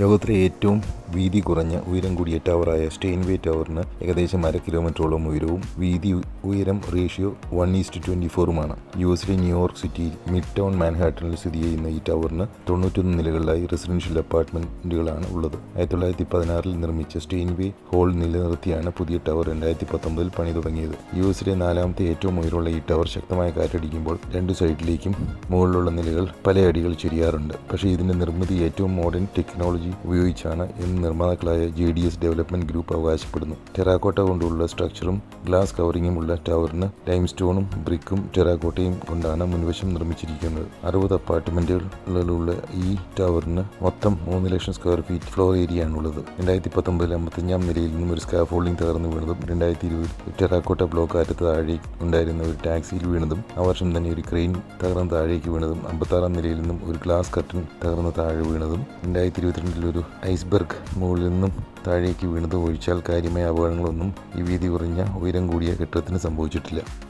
ലോകത്തിലെ ഏറ്റവും വീതി കുറഞ്ഞ ഉയരം കൂടിയ ടവറായ സ്റ്റെയിൻവേ ടവറിന് ഏകദേശം അര കിലോമീറ്ററോളം ഉയരവും വീതി ഉയരം ratio one is to twenty ഫോറുമാണ് U എസിലെ ന്യൂയോർക്ക് സിറ്റിയിൽ മിഡ് ടൗൺ മാൻഹാട്ടനിൽ സ്ഥിതി ചെയ്യുന്ന ഈ ടവറിന് തൊണ്ണൂറ്റൊന്ന് നിലകളിലായി റെസിഡൻഷ്യൽ അപ്പാർട്ട്മെന്റുകളാണ് ഉള്ളത്. ആയിരത്തി തൊള്ളായിരത്തി പതിനാറിൽ നിർമ്മിച്ച സ്റ്റെയിൻവേ ഹോൾ നിലനിർത്തിയാണ് പുതിയ ടവർ രണ്ടായിരത്തി പത്തൊമ്പതിൽ പണി തുടങ്ങിയത്. യു എസിലെ നാലാമത്തെ ഏറ്റവും ഉയരമുള്ള ഈ ടവർ ശക്തമായ കാറ്റടിക്കുമ്പോൾ രണ്ട് സൈഡിലേക്കും മുകളിലുള്ള നിലകൾ പല അടികൾ ചെരിയാറുണ്ട്. പക്ഷേ ഇതിന്റെ നിർമ്മിതി ഏറ്റവും മോഡേൺ ടെക്നോളജി ഉപയോഗിച്ചാണ് എന്ന് നിർമ്മാതാക്കളായ J D S development group അവകാശപ്പെടുന്നു. ടെറാക്കോട്ട കൊണ്ടുള്ള സ്ട്രക്ചറും ഗ്ലാസ് കവറിങ്ങും ഉള്ള ടവറിന് ലൈം സ്റ്റോണും ബ്രിക്കും ടെറാക്കോട്ടയും കൊണ്ടാണ് മുൻവശം നിർമ്മിച്ചിരിക്കുന്നത്. അറുപത് അപ്പാർട്ട്മെന്റുകളുള്ള ഈ ടവറിന് മൊത്തം മൂന്ന് ലക്ഷം സ്ക്വയർ ഫീറ്റ് ഫ്ലോർ ഏരിയ ആണുള്ളത്. രണ്ടായിരത്തി പത്തൊമ്പതിൽ അമ്പത്തഞ്ചാം നിലയിൽ നിന്നും ഒരു സ്കാഫോൾഡിംഗ് തകർന്നു വീണതും രണ്ടായിരത്തി ഇരുപതിൽ ടെറാക്കോട്ട ബ്ലോക്ക് അറ്റത്ത് താഴെ ഉണ്ടായിരുന്ന ഒരു ടാക്സിയിൽ വീണതും ആ വർഷം തന്നെ ഒരു ക്രെയിൻ തകർന്ന് താഴേക്ക് വീണതും അമ്പത്താറാം നിലയിൽ നിന്നും ഒരു ഗ്ലാസ് കർട്ടൻ തകർന്ന് താഴെ വീണതും രണ്ടായിരത്തി ഇരുപത്തിരണ്ടിൽ ഒരു ഐസ്ബർഗ് മുകളിൽ നിന്നും താഴേക്ക് വീണത് ഒഴിച്ചാൽ കാര്യമായ അപകടങ്ങളൊന്നും ഈ വീതി കുറഞ്ഞ ഉയരം കൂടിയ കെട്ടിടത്തിന് സംഭവിച്ചിട്ടില്ല.